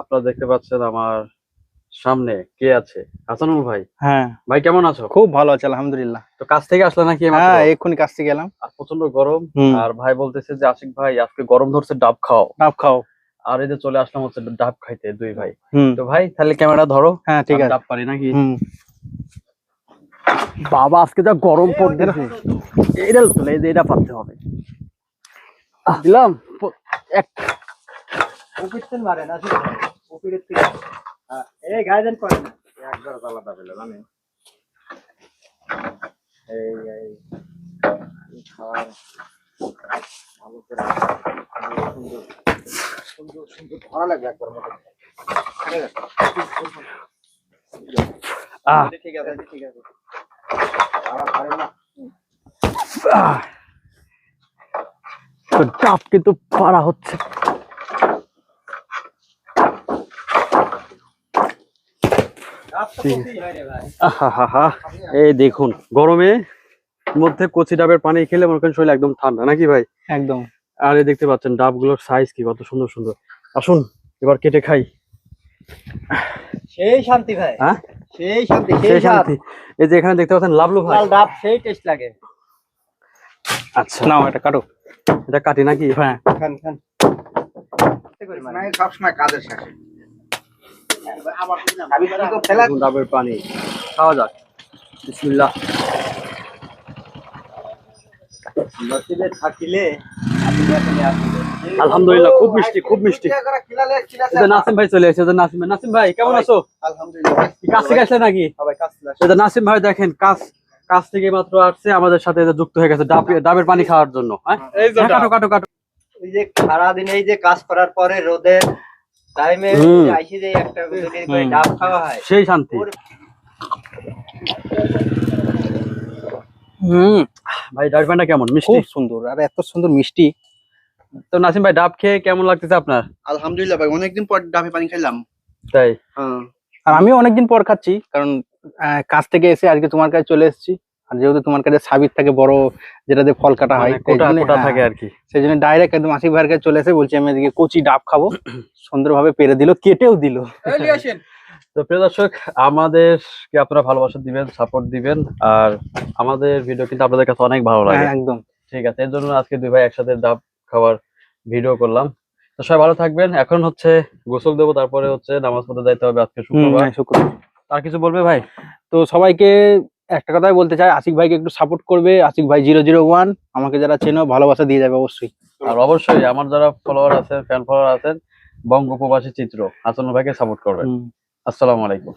আপনারা দেখতে পাচ্ছেন আমার সামনে কে আছে? হাসানুল ভাই। হ্যাঁ। ভাই কেমন আছো? খুব ভালো আছে আলহামদুলিল্লাহ। তো কাজ থেকে আসলে নাকি হ্যাঁ এক্ষুনি কাছ থেকে গেলাম আর প্রচণ্ড গরম। আর ভাই বলতেছে যে আশিক ভাই আজকে গরম ধরছে ডাব খাও। ডাব খাও। আর এই যে চলে আসলাম হচ্ছে ডাব খাইতে দুই ভাই। হুম। তো ভাই তাহলে ক্যামেরা ধরো। হ্যাঁ ঠিক আছে। ডাব পারি নাকি? বাবা আজকে যা গরম পড়তেছে এটা তুলে এই যে এটা পারতে হবে। দিলাম। এক উপিরতেন মারে না শুধু উপিরের থেকে হ্যাঁ, এই গাইডেন করে না। একবার আলাদা পেলে জানেন এই এই ভালো করে সুন্দর সুন্দর সুন্দর ধরা লাগবে একবার মতো। আহ। ঠিক আছে ঠিক আছে। আর পারে না। তো ডাব কিন্তু পারা হচ্ছে। এই দেখুন গরমে মধ্যে কচি ডাবের পানি খেলে মনে করেন শরীর একদম ঠান্ডা নাকি ভাই? একদম। আর এই দেখতে পাচ্ছেন ডাবগুলোর সাইজ কি কত সুন্দর সুন্দর। আসুন এবার কেটে খাই। সেই শান্তি ভাই। হ্যাঁ? সেই শান্তি সেই শান্তি। এই যে এখানে দেখতে পাচ্ছেন লাভলু ভাই। ডাব সেই টেস্ট লাগে। আচ্ছা। নাও এটা কাটো। এটা কাটি নাকি? হ্যাঁ। খান খান। সবসময় কাজের শেষে ডাবের পানি। খাওয়া যাক। বিসমিল্লাহ। নসিবে থাকিলে আপনি এখানে আসবেন। আলহামদুলিল্লাহ খুব মিষ্টি খুব মিষ্টি। নাসিম ভাই চলে এসেছে। নাসিম ভাই নাসিম ভাই কেমন আছো? আলহামদুলিল্লাহ। কি কাজ থেকে আসলে নাকি। এই নাসিম ভাই দেখেন কাজ কাজ থেকে মাত্র আসছে আমাদের সাথে যুক্ত হয়ে গেছে ডাবের পানি খাওয়ার জন্য হ্যাঁ? হ্যাঁ, কাটো কাটো কাটো। ওই যে সারাদিন এই যে কাজ করার পরে রোদের টাইমে আইসি যে একটা যদি করে ডাব খাওয়া হয় সেই শান্তি। হুম। ভাই ডাবের পানিটা কেমন? মিষ্টি? খুব সুন্দর আর এত সুন্দর মিষ্টি। তো নাসিম ভাই ডাব খেয়ে কেমন লাগতেছে আপনার? আলহামদুলিল্লাহ ভাই অনেকদিন পর ডাবে পানি খাইলাম। তাই? হ্যাঁ। আর আমিও অনেকদিন পর খাচ্ছি কারণ আহ, কাজ থেকে এসে আজকে তোমার কাছে চলে এসেছি। আর যেহেতু তোমার কাছে সাবির থাকে বড় যেটাতে ফল কাটা হয় মানে সেই জন্যে- কোটা হ্যাঁ, থাকে আর কি। সেই জন্য ডাইরেক্ট একদম আশিক ভাইয়ের কাছে চলে এসে বলছি আমি এদিকে কচি ডাব খাব। সুন্দরভাবে পেরে দিল কেটেও দিল। তো প্রিয় দর্শক আমাদেরকে আপনারা ভালোবাসা দিবেন সাপোর্ট দিবেন আর আমাদের ভিডিও কিন্তু আপনাদের কাছে অনেক ভালো লাগে। হ্যাঁ একদম। ঠিক আছে এর জন্য আজকে দুই ভাই একসাথে ডাব খাওয়ার ভিডিও করলাম। তো সবাই ভালো থাকবেন। এখন হচ্ছে গোসল দেবো তারপরে হচ্ছে নামাজ পড়তে যাইতে হবে আজকে শুক্রবার। হ্যাঁ, শুক্রবার। আর কিছু বলবে ভাই? তো সবাইকে একটা কথাই বলতে চাই আশিক ভাইকে একটু সাপোর্ট করবে। আশিক ভাই জিরো জিরো ওয়ান আমাকে যারা চেনো ভালোবাসা দিয়ে যাবে অবশ্যই। আর অবশ্যই আমার যারা ফলোয়ার আছেন ফ্যান ফলোয়ার আছেন বঙ্গোপবাসী চিত্র হাসানুল ভাইকে সাপোর্ট করবেন। আসসালামু আলাইকুম।